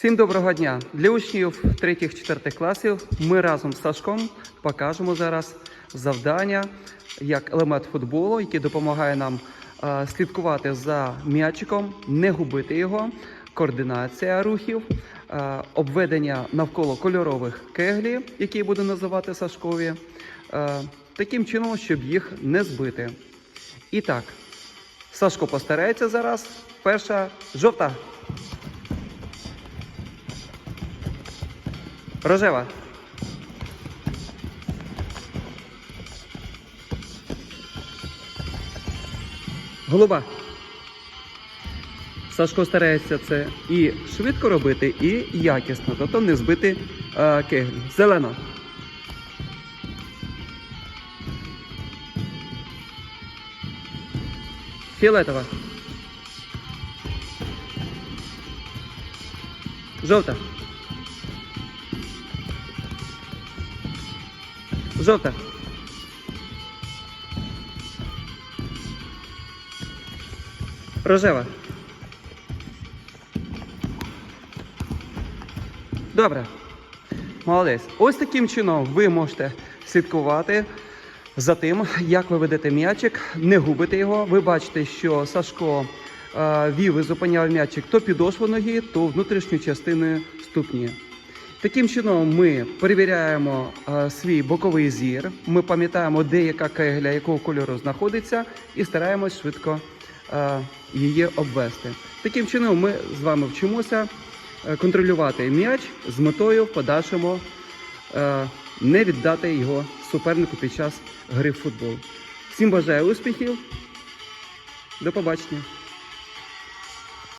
Всім доброго дня! Для учнів 3-4 класів ми разом з Сашком покажемо зараз завдання як елемент футболу, який допомагає нам е, слідкувати за м'ячиком, не губити його, координація рухів, е, обведення навколо кольорових кеглі, які буду називати Сашкові, е, таким чином, щоб їх не збити. І так, Сашко постарається зараз. Перша жовта. Рожева. Голуба. Сашко старається це і швидко робити, і якісно, тобто не збити е, кеглі. Зелена. Фіолетова. Жовта. Жовта. Рожева. Добре. Молодець. Ось таким чином ви можете слідкувати за тим, як ви ведете м'ячик, не губите його. Ви бачите, що Сашко е, вів і зупиняв м'ячик то підошву ноги, то внутрішню частиною ступні. Таким чином ми перевіряємо е, свій боковий зір. Ми пам'ятаємо, де яка кегля якого кольору знаходиться, і стараємось швидко е, її обвести. Таким чином, ми з вами вчимося е, контролювати м'яч з метою в подальшому е, не віддати його супернику під час гри в футбол. Всім бажаю успіхів. До побачення.